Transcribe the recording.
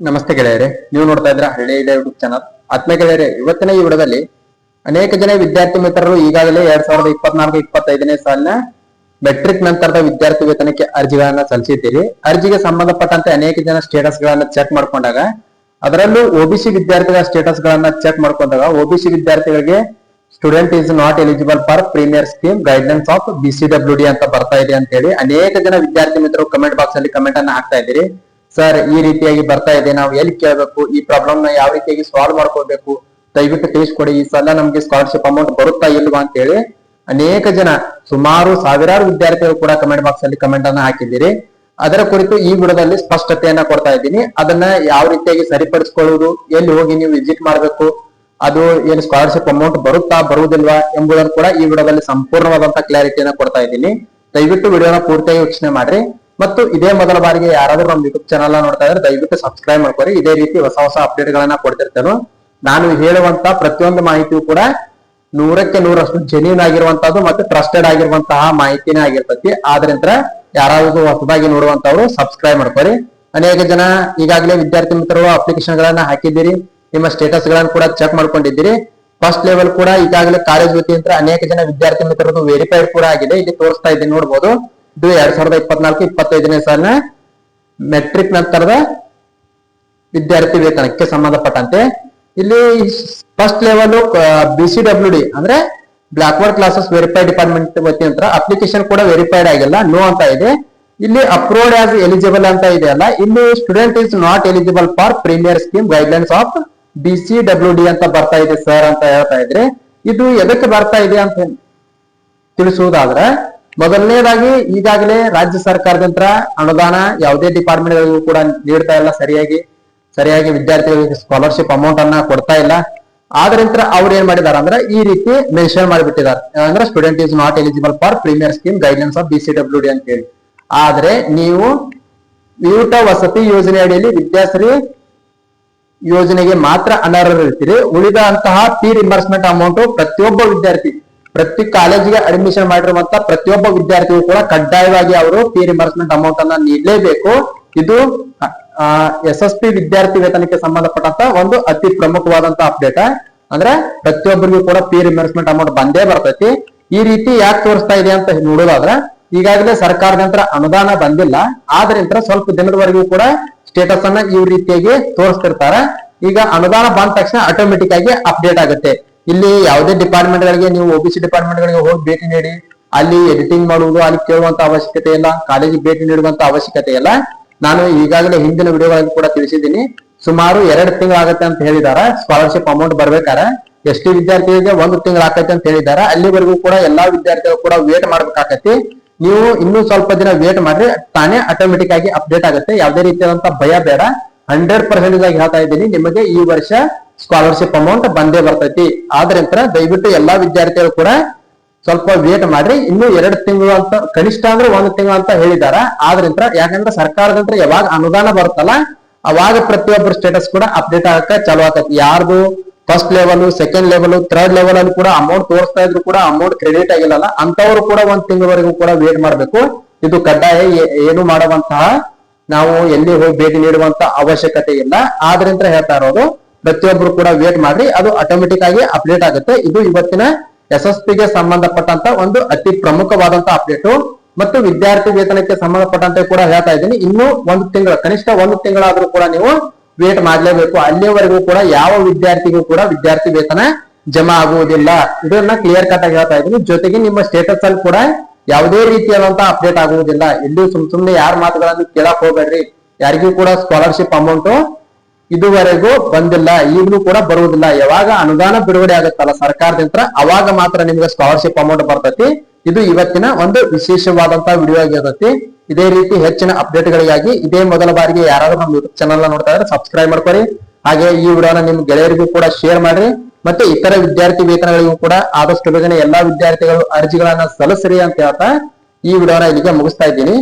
ನಮಸ್ತೆ ಗೆಳೆಯರೆ, ನೀವು ನೋಡ್ತಾ ಇದ್ರ ಹಳ್ಳಿ ಯೂಟ್ಯೂಬ್ ಚಾನಲ್. ಆತ್ಮ ಗೆಳೆಯರೆ, ಇವತ್ತಿನ ಈ ವಿಡದಲ್ಲಿ ಅನೇಕ ಜನ ವಿದ್ಯಾರ್ಥಿ ಮಿತ್ರರು ಈಗಾಗಲೇ ಎರಡ್ ಸಾವಿರದ ಇಪ್ಪತ್ನಾಲ್ಕು, ಇಪ್ಪತ್ತೈದನೇ ಸಾಲಿನ ಮೆಟ್ರಿಕ್ ನಂತರದ ವಿದ್ಯಾರ್ಥಿ ವೇತನಕ್ಕೆ ಅರ್ಜಿಗಳನ್ನ ಸಲ್ಲಿಸಿದ್ದೀರಿ. ಅರ್ಜಿಗೆ ಸಂಬಂಧಪಟ್ಟಂತೆ ಅನೇಕ ಜನ ಸ್ಟೇಟಸ್ ಗಳನ್ನ ಚೆಕ್ ಮಾಡ್ಕೊಂಡಾಗ, ಅದರಲ್ಲೂ ಒಬಿಸಿ ವಿದ್ಯಾರ್ಥಿಗಳ ಸ್ಟೇಟಸ್ ಗಳನ್ನ ಚೆಕ್ ಮಾಡ್ಕೊಂಡಾಗ ಒಬಿಸಿ ವಿದ್ಯಾರ್ಥಿಗಳಿಗೆ student is not eligible for premier scheme guidelines of B C W D ಅಂತ ಬರ್ತಾ ಇದೆ ಅಂತ ಹೇಳಿ ಅನೇಕ ಜನ ವಿದ್ಯಾರ್ಥಿ ಮಿತ್ರರು ಕಮೆಂಟ್ ಬಾಕ್ಸ್ ಅಲ್ಲಿ ಕಮೆಂಟ್ ಅನ್ನ ಹಾಕ್ತಾ ಇದ್ದೀರಿ. ಸರ್ ಈ ರೀತಿಯಾಗಿ ಬರ್ತಾ ಇದೆ. ನಾವು ಎಲ್ಲಿ ಕೇಳಬೇಕು? ಈ ಪ್ರಾಬ್ಲಮ್ನ ಯಾವ ರೀತಿಯಾಗಿ ಸಾಲ್ವ್ ಮಾಡ್ಕೋಬೇಕು ದಯವಿಟ್ಟು ತಿಳಿಸ್ಕೊಡಿ. ಈ ಸಲ ನಮ್ಗೆ ಸ್ಕಾಲರ್ಶಿಪ್ ಅಮೌಂಟ್ ಬರುತ್ತಾ ಇಲ್ವಾ ಅಂತ ಹೇಳಿ ಅನೇಕ ಜನ, ಸುಮಾರು ಸಾವಿರಾರು ವಿದ್ಯಾರ್ಥಿಗಳು ಕೂಡ ಕಮೆಂಟ್ ಬಾಕ್ಸ್ ಅಲ್ಲಿ ಕಮೆಂಟ್ ಅನ್ನ ಹಾಕಿದ್ದೀರಿ. ಅದರ ಕುರಿತು ಈ ವಿಡಿಯೋದಲ್ಲಿ ಸ್ಪಷ್ಟತೆಯನ್ನ ಕೊಡ್ತಾ ಇದ್ದೀನಿ. ಅದನ್ನ ಯಾವ ರೀತಿಯಾಗಿ ಸರಿಪಡಿಸ್ಕೊಳ್ಳುವುದು? ಎಲ್ಲಿ ಹೋಗಿ ನೀವು ವಿಸಿಟ್ ಮಾಡಬೇಕು? ಅದು ಏನು ಸ್ಕಾಲರ್ಶಿಪ್ ಅಮೌಂಟ್ ಬರುತ್ತಾ, ಬರುವುದಿಲ್ವಾ ಎಂಬುದನ್ನು ಕೂಡ ಈ ವಿಡಿಯೋದಲ್ಲಿ ಸಂಪೂರ್ಣವಾದಂತಹ ಕ್ಲಾರಿಟಿಯನ್ನ ಕೊಡ್ತಾ ಇದ್ದೀನಿ. ದಯವಿಟ್ಟು ವಿಡಿಯೋನ ಪೂರ್ತಿಯಾಗಿ ವೀಕ್ಷಣೆ ಮಾಡ್ರಿ. ಮತ್ತು ಇದೇ ಮೊದಲ ಬಾರಿಗೆ ಯಾರಾದ್ರೂ ನಮ್ಮ ಯೂಟ್ಯೂಬ್ ಚಾನಲ್ ನೋಡ್ತಾ ಇದ್ರೆ ದಯವಿಟ್ಟು ಸಬ್ಸ್ಕ್ರೈಬ್ ಮಾಡ್ಕೊರಿ. ಇದೇ ರೀತಿ ಹೊಸ ಹೊಸ ಅಪ್ಡೇಟ್ ಗಳನ್ನ ಕೊಡ್ತಿರ್ತೇನೆ. ನಾನು ಹೇಳುವಂತ ಪ್ರತಿಯೊಂದು ಮಾಹಿತಿಯು ಕೂಡ ನೂರಕ್ಕೆ ನೂರಷ್ಟು ಜೆನ್ಯೂನ್ ಆಗಿರುವಂತಹದ್ದು ಮತ್ತು ಟ್ರಸ್ಟೆಡ್ ಆಗಿರುವಂತಹ ಮಾಹಿತಿನೇ ಆಗಿರ್ತೈತಿ. ಆದ್ರಿಂದ ಯಾರಾದ್ರೂ ಹೊಸದಾಗಿ ನೋಡುವಂತವ್ರು ಸಬ್ಸ್ಕ್ರೈಬ್ ಮಾಡ್ಕೊರಿ. ಅನೇಕ ಜನ ಈಗಾಗಲೇ ವಿದ್ಯಾರ್ಥಿ ಮಿತ್ರರು ಅಪ್ಲಿಕೇಶನ್ ಗಳನ್ನ ಹಾಕಿದ್ದೀರಿ. ನಿಮ್ಮ ಸ್ಟೇಟಸ್ ಗಳನ್ನ ಕೂಡ ಚೆಕ್ ಮಾಡ್ಕೊಂಡಿದ್ದೀರಿ. ಫಸ್ಟ್ ಲೆವೆಲ್ ಕೂಡ ಈಗಾಗಲೇ ಕಾಲೇಜ್ ವತಿಯಿಂದ ಅನೇಕ ಜನ ವಿದ್ಯಾರ್ಥಿ ಮಿತ್ರರದು ವೆರಿಫೈಡ್ ಕೂಡ ಆಗಿದೆ. ಇಲ್ಲಿ ತೋರಿಸ್ತಾ ಇದ್ದೀನಿ ನೋಡ್ಬೋದು. ಇದು ಎರಡ್ ಸಾವಿರದ ಇಪ್ಪತ್ನಾಲ್ಕು, ಇಪ್ಪತ್ತೈದನೇ ಸಾಲಿನ ಮೆಟ್ರಿಕ್ ನಂತರದ ವಿದ್ಯಾರ್ಥಿ ವೇತನಕ್ಕೆ ಸಂಬಂಧಪಟ್ಟಂತೆ. ಇಲ್ಲಿ first level B C W D ಅಂದ್ರೆ ಬ್ಲಾಕ್ವರ್ಡ್ ಕ್ಲಾಸಸ್ ವೆರಿಫೈಡ್ ಡಿಪಾರ್ಟ್ಮೆಂಟ್ ವತಿಯಿಂದ ಅಪ್ಲಿಕೇಶನ್ ಕೂಡ ವೆರಿಫೈಡ್ ಆಗಿಲ್ಲ ನೋ ಅಂತ ಇದೆ. ಇಲ್ಲಿ ಅಪ್ರೂವ್ಡ್ ಆಸ್ ಎಲಿಜಿಬಲ್ ಅಂತ ಇದೆ ಅಲ್ಲ. ಇಲ್ಲಿ student is not eligible for premier scheme guidelines of B C W D ಅಂತ ಬರ್ತಾ ಇದೆ ಸರ್ ಅಂತ ಹೇಳ್ತಾ ಇದ್ರೆ. ಇದು ಎದಕ್ಕೆ ಬರ್ತಾ ಇದೆ ಅಂತ ತಿಳಿಸುವುದಾದ್ರೆ ಮೊದಲನೇದಾಗಿ ಈಗಾಗಲೇ ರಾಜ್ಯ ಸರ್ಕಾರದಿಂದ ಅನುದಾನ ಯಾವುದೇ ಡಿಪಾರ್ಟ್ಮೆಂಟ್ ಗಳಿಗೂ ಕೂಡ ನೀಡ್ತಾ ಇಲ್ಲ ಸರಿಯಾಗಿ ಸರಿಯಾಗಿ ವಿದ್ಯಾರ್ಥಿಗಳಿಗೆ ಸ್ಕಾಲರ್ಶಿಪ್ ಅಮೌಂಟ್ ಅನ್ನ ಕೊಡ್ತಾ ಇಲ್ಲ. ಆದ್ರಿಂದ ಅವ್ರು ಏನ್ ಮಾಡಿದಾರೆ ಅಂದ್ರೆ ಈ ರೀತಿ ಮೆನ್ಷನ್ ಮಾಡಿಬಿಟ್ಟಿದ್ದಾರೆ ಅಂದ್ರೆ student is not eligible for premier scheme guidelines of B C W D ಅಂತ ಹೇಳಿ. ಆದ್ರೆ ನೀವು ಯೂಟ ವಸತಿ ಯೋಜನೆ ಅಡಿಯಲ್ಲಿ ವಿದ್ಯಾಶ್ರೀ ಯೋಜನೆಗೆ ಮಾತ್ರ ಅನರ್ಹರಿರ್ತೀರಿ. ಉಳಿದ ಅಂತಹ ಫೀ ರಿಂಬರ್ಸ್ಮೆಂಟ್ ಅಮೌಂಟ್ ಪ್ರತಿಯೊಬ್ಬ ವಿದ್ಯಾರ್ಥಿ ಪ್ರತಿ ಕಾಲೇಜಿಗೆ ಅಡ್ಮಿಷನ್ ಮಾಡಿರುವಂತ ಪ್ರತಿಯೊಬ್ಬ ವಿದ್ಯಾರ್ಥಿಗೂ ಕೂಡ ಕಡ್ಡಾಯವಾಗಿ ಅವರು ಫೀ ರಿಮರ್ಸ್ಮೆಂಟ್ ಅಮೌಂಟ್ ಅನ್ನ ನೀಡಲೇಬೇಕು. ಇದು ಎಸ್ ಎಸ್ ಪಿ ವಿದ್ಯಾರ್ಥಿ ವೇತನಕ್ಕೆ ಸಂಬಂಧಪಟ್ಟಂತ ಒಂದು ಅತಿ ಪ್ರಮುಖವಾದಂತ ಅಪ್ಡೇಟ್ ಅಂದ್ರೆ ಪ್ರತಿಯೊಬ್ಬರಿಗೂ ಕೂಡ ಪಿ ರಿಮರ್ಸ್ಮೆಂಟ್ ಅಮೌಂಟ್ ಬಂದೇ ಬರ್ತೈತಿ. ಈ ರೀತಿ ಯಾಕೆ ತೋರಿಸ್ತಾ ಇದೆ ಅಂತ ನೋಡೋದಾದ್ರೆ, ಈಗಾಗಲೇ ಸರ್ಕಾರದಿಂದ ಅನುದಾನ ಬಂದಿಲ್ಲ. ಆದ್ರಿಂದ ಸ್ವಲ್ಪ ದಿನದವರೆಗೂ ಕೂಡ ಸ್ಟೇಟಸ್ ಅನ್ನ ಈ ರೀತಿಯಾಗಿ ತೋರಿಸ್ತಿರ್ತಾರೆ. ಈಗ ಅನುದಾನ ಬಂದ ತಕ್ಷಣ ಆಟೋಮೆಟಿಕ್ ಆಗಿ ಅಪ್ಡೇಟ್ ಆಗುತ್ತೆ. ಇಲ್ಲಿ ಯಾವುದೇ ಡಿಪಾರ್ಟ್ಮೆಂಟ್ ಗಳಿಗೆ, ನೀವು ಒಬಿಸಿ ಡಿಪಾರ್ಟ್ಮೆಂಟ್ ಗಳಿಗೆ ಹೋಗಿ ಭೇಟಿ ನೀಡಿ, ಅಲ್ಲಿ ಎಡಿಟಿಂಗ್ ಮಾಡುವುದು, ಅಲ್ಲಿ ಕೇಳುವಂತ ಅವಶ್ಯಕತೆ ಇಲ್ಲ, ಕಾಲೇಜಿಗೆ ಭೇಟಿ ನೀಡುವಂತ ಅವಶ್ಯಕತೆ ಇಲ್ಲ. ನಾನು ಈಗಾಗಲೇ ಹಿಂದಿನ ವಿಡಿಯೋಗಳಲ್ಲಿ ಕೂಡ ತಿಳಿಸಿದ್ದೀನಿ. ಸುಮಾರು ಎರಡು ತಿಂಗಳಾಗತ್ತೆ ಅಂತ ಹೇಳಿದಾರ. ಸ್ಕಾಲರ್ಶಿಪ್ ಅಮೌಂಟ್ ಬರ್ಬೇಕಾರ ಟಿ ವಿದ್ಯಾರ್ಥಿಗಳಿಗೆ ಒಂದು ತಿಂಗಳು ಆಕೈತೆ ಅಂತ ಹೇಳಿದಾರ. ಅಲ್ಲಿವರೆಗೂ ಕೂಡ ಎಲ್ಲಾ ವಿದ್ಯಾರ್ಥಿಗಳು ಕೂಡ ವೇಟ್ ಮಾಡ್ಬೇಕಾಗತ್ತೆ ನೀವು ಇನ್ನೂ ಸ್ವಲ್ಪ ದಿನ ವೇಟ್ ಮಾಡ್ರಿ, ತಾನೇ ಆಟೋಮೆಟಿಕ್ ಆಗಿ ಅಪ್ಡೇಟ್ ಆಗುತ್ತೆ. ಯಾವುದೇ ರೀತಿಯಾದಂತಹ ಭಯ ಬೇಡ. ಹಂಡ್ರೆಡ್ ಪರ್ಸೆಂಟ್ ಆಗಿ ಹೇಳ್ತಾ ಇದ್ದೀನಿ. ನಿಮಗೆ ಈ ವರ್ಷ ಸ್ಕಾಲರ್ಶಿಪ್ ಅಮೌಂಟ್ ಬಂದೇ ಬರ್ತೈತಿ. ಆದ್ರಿಂದ ದಯವಿಟ್ಟು ಎಲ್ಲಾ ವಿದ್ಯಾರ್ಥಿಗಳು ಕೂಡ ಸ್ವಲ್ಪ ವೇಟ್ ಮಾಡ್ರಿ. ಇನ್ನು ಎರಡು ತಿಂಗಳು ಅಂತ, ಕನಿಷ್ಠ ಅಂದ್ರೆ ಒಂದು ತಿಂಗಳು ಅಂತ ಹೇಳಿದಾರ. ಆದ್ರಿಂದ ಯಾಕಂದ್ರೆ ಸರ್ಕಾರದಿಂದ ಯಾವಾಗ ಅನುದಾನ ಬರುತ್ತಲ್ಲ, ಅವಾಗ ಪ್ರತಿಯೊಬ್ಬರ ಸ್ಟೇಟಸ್ ಕೂಡ ಅಪ್ಡೇಟ್ ಆಗಕ್ಕೆ ಚಾಲು ಆಗತ್ತೆ. ಯಾರ್ದು first level second level third level ಅಲ್ಲಿ ಕೂಡ ಅಮೌಂಟ್ ತೋರಿಸ್ತಾ ಇದ್ರು ಕೂಡ ಅಮೌಂಟ್ ಕ್ರೆಡಿಟ್ ಆಗಿಲ್ಲಲ್ಲ, ಅಂತವರು ಕೂಡ ಒಂದ್ ತಿಂಗಳವರೆಗೂ ಕೂಡ ವೇಟ್ ಮಾಡ್ಬೇಕು. ಇದು ಕಡ್ಡಾಯ ಏನು ಮಾಡುವಂತಹ ನಾವು ಎಲ್ಲಿ ಹೋಗಿ ಭೇಟಿ ನೀಡುವಂತ ಅವಶ್ಯಕತೆ ಇಲ್ಲ. ಆದ್ರಿಂದ ಹೇಳ್ತಾ ಇರೋದು ಪ್ರತಿಯೊಬ್ರು ಕೂಡ ವೇಟ್ ಮಾಡ್ರಿ, ಅದು ಆಟೋಮೆಟಿಕ್ ಆಗಿ ಅಪ್ಡೇಟ್ ಆಗುತ್ತೆ. ಇದು ಇವತ್ತಿನ ಎಸ್ ಎಸ್ ಪಿಗೆ ಸಂಬಂಧಪಟ್ಟಂತ ಒಂದು ಅತಿ ಪ್ರಮುಖವಾದಂತ ಅಪ್ಡೇಟ್ ಮತ್ತು ವಿದ್ಯಾರ್ಥಿ ವೇತನಕ್ಕೆ ಸಂಬಂಧಪಟ್ಟಂತೆ ಕೂಡ ಹೇಳ್ತಾ ಇದ್ದೀನಿ. ಇನ್ನು ಒಂದು ತಿಂಗಳ, ಕನಿಷ್ಠ ಒಂದು ತಿಂಗಳಾದ್ರೂ ಕೂಡ ನೀವು ವೇಟ್ ಮಾಡಲೇಬೇಕು. ಅಲ್ಲಿಯವರೆಗೂ ಕೂಡ ಯಾವ ವಿದ್ಯಾರ್ಥಿಗೂ ಕೂಡ ವಿದ್ಯಾರ್ಥಿ ವೇತನ ಜಮಾ ಆಗುವುದಿಲ್ಲ. ಇದನ್ನ ಕ್ಲಿಯರ್ ಕಟ್ ಆಗಿ ಹೇಳ್ತಾ ಇದ್ದೀನಿ. ಜೊತೆಗೆ ನಿಮ್ಮ ಸ್ಟೇಟಸ್ ಅಲ್ಲಿ ಕೂಡ ಯಾವುದೇ ರೀತಿಯಾದಂತಹ ಅಪ್ಡೇಟ್ ಆಗುವುದಿಲ್ಲ. ಇಲ್ಲಿ ಸುಮ್ ಸುಮ್ನೆ ಯಾರ ಮಾತುಗಳನ್ನು ಕೇಳಕ್ ಹೋಗ್ಬೇಡ್ರಿ. ಯಾರಿಗೂ ಕೂಡ ಸ್ಕಾಲರ್ಶಿಪ್ ಅಮೌಂಟ್ ಇದುವರೆಗೂ ಬಂದಿಲ್ಲ, ಈಗಲೂ ಕೂಡ ಬರುವುದಿಲ್ಲ. ಯಾವಾಗ ಅನುದಾನ ಬಿಡುಗಡೆ ಆಗುತ್ತಲ್ಲ ಸರ್ಕಾರದಿಂದ, ಅವಾಗ ಮಾತ್ರ ನಿಮ್ಗೆ ಸ್ಕಾಲರ್ಶಿಪ್ ಅಮೌಂಟ್ ಬರ್ತತಿ. ಇದು ಇವತ್ತಿನ ಒಂದು ವಿಶೇಷವಾದಂತಹ ವಿಡಿಯೋ ಆಗಿರ್ತೈತಿ. ಇದೇ ರೀತಿ ಹೆಚ್ಚಿನ ಅಪ್ಡೇಟ್ ಗಳಿಗಾಗಿ ಇದೇ ಮೊದಲ ಬಾರಿಗೆ ಯಾರಾದ್ರೂ ನಮ್ಮ ಯೂಟ್ಯೂಬ್ ಚಾನಲ್ ನೋಡ್ತಾ ಇದ್ರೆ ಸಬ್ಸ್ಕ್ರೈಬ್ ಮಾಡ್ಕೊರಿ ಹಾಗೆ ಈ ವಿಡಿಯೋನ ನಿಮ್ ಗೆಳೆಯರಿಗೂ ಕೂಡ ಶೇರ್ ಮಾಡ್ರಿ. ಮತ್ತೆ ಇತರ ವಿದ್ಯಾರ್ಥಿ ವೇತನಗಳಿಗೂ ಕೂಡ ಆದಷ್ಟು ಬೇಗನೆ ಎಲ್ಲಾ ವಿದ್ಯಾರ್ಥಿಗಳು ಅರ್ಜಿಗಳನ್ನ ಸಲ್ಲಿಸ್ರಿ ಅಂತ ಹೇಳ್ತಾ ಈ ವಿಡಿಯೋನ ಇಲ್ಲಿಗೆ ಮುಗಿಸ್ತಾ ಇದ್ದೀನಿ.